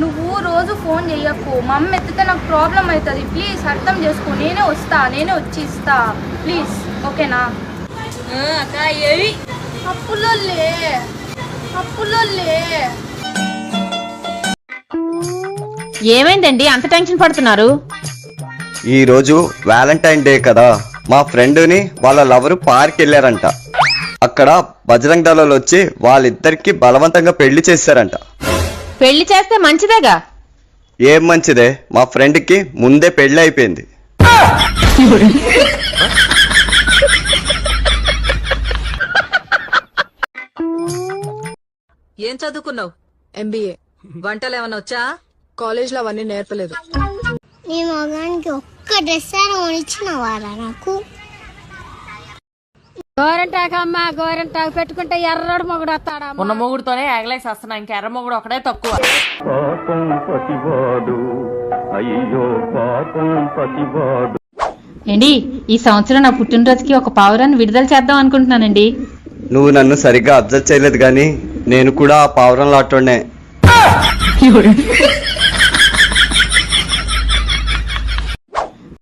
నువ్వు రోజు ఫోన్ చెయ్యకు. మా అమ్మ ఎత్తితే నాకు ప్రాబ్లం అవుతుంది. ప్లీజ్ అర్థం చేసుకో. నేనే వస్తా నేనే వచ్చి ఇస్తా ప్లీజ్ ఓకేనా? అక్క ఏవి? అప్పులోలే అప్పులోలే ఏమైందండి? అంత టెన్షన్ పడుతున్నారు? ఈ రోజు వ్యాలంటైన్ డే కదా. మా ఫ్రెండ్ని వాళ్ళ లవరు పార్క్ వెళ్ళారంట. అక్కడ బజరంగ్ దళాలు వచ్చి వాళ్ళిద్దరికి బలవంతంగా పెళ్ళి చేశారంట. పెళ్ళి చేస్తే మంచిదేగా? ఏం మంచిదే? మా ఫ్రెండ్కి ముందే పెళ్ళి అయిపోయింది. ఏం చదువుకున్నావు? ఎంబీఏ వంటలు ఏమైనా వచ్చా? కాలేజ్లో అవన్నీ నేర్పలేదు. నీ మగానికి ఒక్క డ్రెస్ అయినా కొనిచ్చినవారా నాకు? గోరంటాకమ్మ గోరంటాకు పెట్టుకుంటే ఎర్రడు మొగుడు వస్తాడా ఉన్న మొగుడుతోనే ఎగలేసి వస్తున్నా ఇంక ఎర్ర మొగుడు ఒకడే తక్కువ. ఏండి ఈ సంవత్సరం నా పుట్టినరోజుకి ఒక పావురాన్ని విడుదల చేద్దాం అనుకుంటున్నానండి. నువ్వు నన్ను సరిగ్గా అబ్జర్వ్ చేయలేదు కానీ నేను కూడా ఆ పావురం లాటోనే